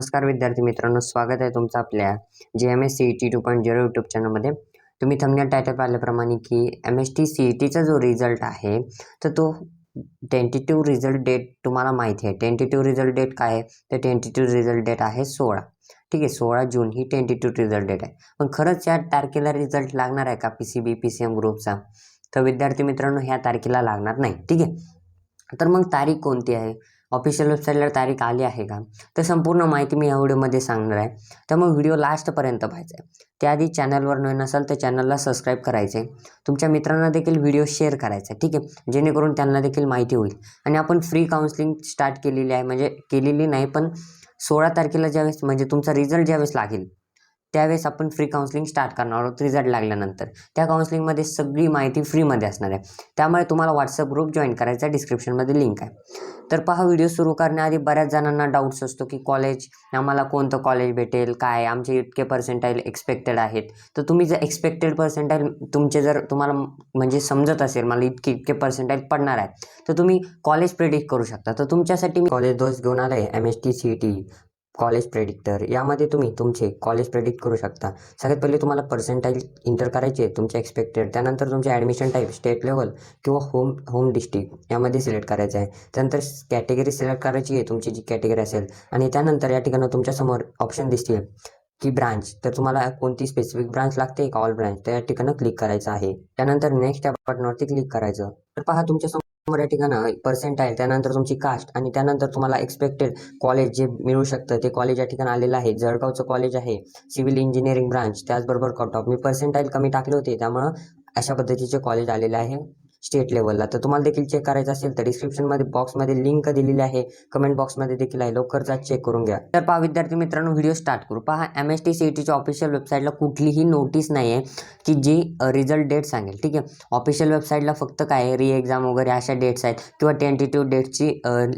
नमस्कार विद्यार्थी मित्रांनो स्वागत आहे तुमचं आपल्या जे M S C E T two point zero YouTube चॅनलमध्ये तुम्ही थंबनेल टायटल पाहिल्याप्रमाणे की M S T C E टीचा जो रिझल्ट आहे तर तो टेंटेटिव्ह रिझल्ट डेट तुम्हाला माहिती आहे. टेंटेटिव्ह रिझल्ट डेट काय आहे? तर टेंटेटिव्ह रिझल्ट डेट आहे सोळा. ठीक आहे सोळा जून ही टेंटेटिव्ह रिझल्ट डेट आहे. पण खरंच या तारखेला रिझल्ट लागणार आहे का P C B P C M ग्रुपचा तर विद्यार्थी मित्रांनो ह्या तारखेला लागणार नाही. ठीक आहे? तर मग तारीख कोणती आहे? ऑफिशियल वेबसाईटला तारीख आली आहे का? तर संपूर्ण माहिती मी या व्हिडिओमध्ये सांगणार आहे. त्यामुळे व्हिडिओ लास्टपर्यंत पाहायचा आहे त्याआधी चॅनलवर नवीन असाल तर चॅनलला सबस्क्राईब करायचे तुमच्या मित्रांना देखील व्हिडिओ शेअर करायचा ठीक आहे? जेणेकरून त्यांना देखील माहिती होईल. आणि आपण फ्री काउन्सिलिंग स्टार्ट केलेली आहे म्हणजे केलेली नाही पण सोळा तारखेला ज्यावेळेस म्हणजे तुमचा रिझल्ट ज्यावेळेस लागेल त्यावेळेस आपण फ्री काउन्सिलिंग स्टार्ट करणार आहोत रिझल्ट लागल्यानंतर. त्या काउन्सिलिंगमध्ये सगळी माहिती फ्रीमध्ये असणार आहे. त्यामुळे तुम्हाला व्हॉट्सअप ग्रुप जॉईन करायचा डिस्क्रिप्शनमध्ये लिंक आहे. तर पहा व्हिडिओ सुरू करण्याआधी बऱ्याच जणांना डाऊट्स असतो की कॉलेज आम्हाला कोणतं कॉलेज भेटेल काय आमचे इतके पर्सेंटाईल एक्सपेक्टेड आहेत. तर तुम्ही जर एक्सपेक्टेड पर्सेंटाईल तुमचे जर तुम्हाला म्हणजे समजत असेल मला इतके इतके पर्सेंटाईल पडणार आहे तर तुम्ही कॉलेज प्रेडिक्ट करू शकता. तर तुमच्यासाठी मी कॉलेज दोष घेऊन आलं आहे M S T C T college predictor यामध्ये तुम्ही तुमचे कॉलेज प्रेडिक्ट करू शकता. सगळ्यात पहिले तुम्हाला पर्सेंटाईल इंटर करायचे तुमचे एक्सपेक्टेड त्यानंतर तुमचे ॲडमिशन टाईप स्टेट लेवल किंवा होम होम डिस्ट्रिक्ट यामध्ये सिलेक्ट करायचं आहे. त्यानंतर कॅटेगरी सिलेक्ट करायची आहे तुमची जी कॅटेगरी असेल. आणि त्यानंतर या ठिकाणी तुमच्यासमोर ऑप्शन दिसतील की ब्रांच तर तुम्हाला कोणती स्पेसिफिक ब्रांच लागते? का ऑल ब्रांच तर या ठिकाणी क्लिक करायचं आहे. त्यानंतर नेक्स्ट या बटनवरती क्लिक करायचं. तर पहा तुमच्या समोर या ठिकाणं पर्सेंटाईल त्यानंतर तुमची कास्ट आणि त्यानंतर तुम्हाला एक्सपेक्टेड कॉलेज जे मिळू शकतं ते कॉलेज या ठिकाणी आलेलं आहे. जळगावचं कॉलेज आहे सिव्हिल इंजिनिअरिंग ब्रांच त्याचबरोबर कट ऑफ मी पर्सेंटाईल कमी टाकले होते त्यामुळं अशा पद्धतीचे कॉलेज आलेले आहे. स्टेट लेवलला तर तुम्हाला देखील चेक करायचं असेल तर डिस्क्रिप्शनमध्ये बॉक्समध्ये लिंक दिलेली आहे. कमेंट बॉक्समध्ये देखील आहे. लवकर जा चेक करून घ्या. तर पहा विद्यार्थी मित्रांनो व्हिडिओ स्टार्ट करू. पहा M S T C E टीच्या ऑफिशियल वेबसाईटला कुठलीही नोटीस नाही आहे की जी रिझल्ट डेट सांगेल. ठीक आहे? ऑफिशियल वेबसाईटला फक्त काय री एक्झाम वगैरे अशा डेट्स आहेत किंवा टेंटेटिव्ह डेटची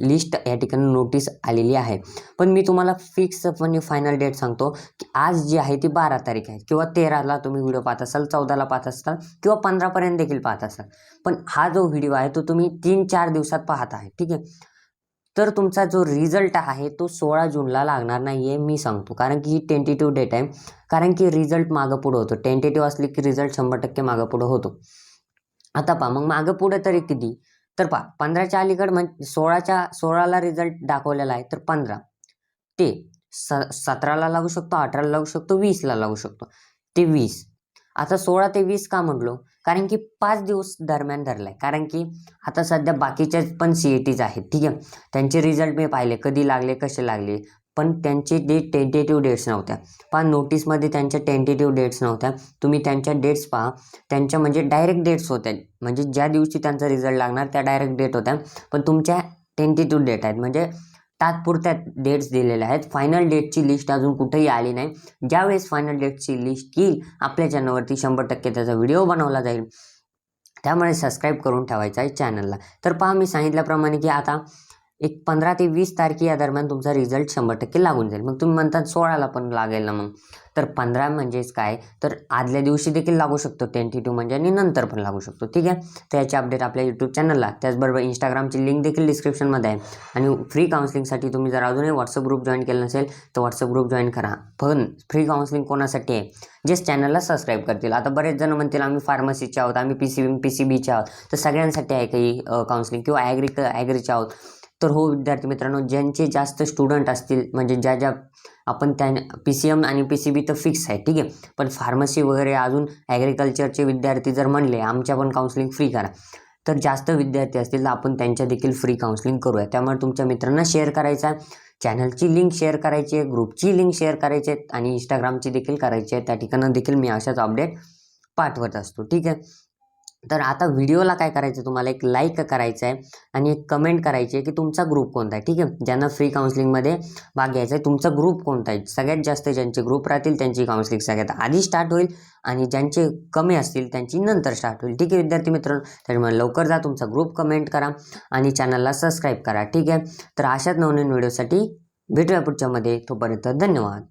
लिस्ट या ठिकाणी नोटीस आलेली आहे. पण मी तुम्हाला फिक्स म्हणजे फायनल डेट सांगतो की आज जी आहे ती बारा तारीख आहे. किंवा तेराला तुम्ही व्हिडिओ पाहत असाल चौदाला पाहत असाल किंवा पंधरापर्यंत देखील पाहत असाल. पण हा जो व्हिडिओ आहे तो तुम्ही तीन चार दिवसात पाहत आहे. ठीक आहे? तर तुमचा जो रिझल्ट आहे तो सोळा जूनला लागणार नाही आहे मी सांगतो. कारण की ही टेंटेटिव्ह डेट आहे. कारण की रिझल्ट मागं पुढं होतो. टेंटेटिव्ह असली की रिझल्ट शंभर टक्के मागं पुढं होतो. आता पहा मग मागं पुढं तरी किती? तर पहा पंधराच्या अलीकडं म्हणजे सोळाच्या सोळाला रिझल्ट दाखवलेला आहे तर पंधरा. ते स सतराला लागू शकतो अठराला लागू शकतो वीसला लागू शकतो. ते वीस. आता सोळा ते वीस का म्हटलो? कारण की पाच दिवस दरम्यान धरला आहे कारण की आता सध्या बाकीच्या पण सी ई टीज आहेत ठीक आहे? त्यांचे रिझल्ट मी पाहिले. कधी लागले कसे लागले? पण त्यांचे डेट टेंटेटिव्ह डेट्स नव्हत्या. पण नोटीसमध्ये त्यांच्या टेंटेटिव्ह डेट्स नव्हत्या. तुम्ही त्यांच्या डेट्स पहा. त्यांच्या म्हणजे डायरेक्ट डेट्स होत्या. म्हणजे ज्या दिवशी त्यांचा रिझल्ट लागणार त्या डायरेक्ट डेट होत्या. पण तुमच्या टेंटेटिव्ह डेट आहेत. म्हणजे तात्पुरत्या डेट्स दिलेल्या आहेत. फायनल डेटची लिस्ट अजून कुठेही आली नाही. ज्यावेळेस फायनल डेटची लिस्ट येईल आपल्या चॅनलवरती शंभर टक्के त्याचा व्हिडिओ बनवला जाईल. त्यामुळे सबस्क्राईब करून ठेवायचा आहे चॅनलला तर पहा मी सांगितल्याप्रमाणे की आता एक पंधरा ते वीस तारखे या दरम्यान तुमचा रिझल्ट शंभर टक्के लागून जाईल. मग तुम्ही म्हणतात सोळाला पण लागेल ना मग. तर पंधरा म्हणजेच काय? तर आदल्या दिवशी देखील लागू शकतो टेंटेटिव्ह म्हणजे आणि नंतर पण लागू शकतो. ठीक आहे? तर याची अपडेट आपल्या यूट्यूब चॅनलला त्याचबरोबर इंस्टाग्रामची लिंक देखील डिस्क्रिप्शनमध्ये आहे. आणि फ्री काउन्सिलिंगसाठी तुम्ही जर अजूनही व्हॉट्सअप ग्रुप जॉईन केलं नसेल तर व्हॉट्सअप ग्रुप जॉईन करा. पण फ्री काउन्सिलिंग कोणासाठी आहे? जे चॅनलला सबस्क्राईब करतील. आता बरेच जण म्हणतील आम्ही फार्मसीचे आहोत आम्ही P C B P C बीचे आहोत. तर सगळ्यांसाठी आहे काही काउन्सिलिंग किंवा ॲग्री ॲग्रीचे आहोत. तर हो विद्यार्थी मित्रांनो ज्यांचे जास्त स्टुडंट असतील म्हणजे ज्या ज्या आपण त्या पी सी एम आणि पी सी बी तर फिक्स आहे ठीक आहे. पण फार्मसी वगैरे अजून ॲग्रिकल्चरचे विद्यार्थी जर म्हणले आमच्या पण काउन्सिलिंग फ्री करा. तर जास्त विद्यार्थी असतील तर आपण त्यांच्या देखील फ्री काउन्सिलिंग करूया. त्यामुळे तुमच्या मित्रांना शेअर करायचा चॅनलची लिंक शेअर करायची आहे ग्रुपची लिंक शेअर करायची आहे आणि इंस्टाग्रामची देखील करायची आहे. त्या ठिकाणी देखील मी अशाच अपडेट पाठवत असतो ठीक आहे. तर आता व्हिडिओला काय करायचं? तुम्हाला एक लाईक करायचं आहे आणि एक कमेंट करायची आहे की तुमचा ग्रुप कोणता आहे? ठीक आहे? ज्यांना फ्री काउन्सिलिंगमध्ये भाग घ्यायचा आहे तुमचा ग्रुप कोणता आहे? सगळ्यात जास्त ज्यांचे ग्रुप राहतील त्यांची काउन्सिलिंग सगळ्यात आधी स्टार्ट होईल आणि ज्यांचे कमी असतील त्यांची नंतर स्टार्ट होईल. ठीक आहे विद्यार्थी मित्रांनो? त्याच्यामुळे लवकर जा तुमचा ग्रुप कमेंट करा आणि चॅनलला सबस्क्राईब करा. ठीक आहे? तर अशाच नवनवीन व्हिडिओसाठी भेटूया पुढच्यामध्ये तोपर्यंत धन्यवाद.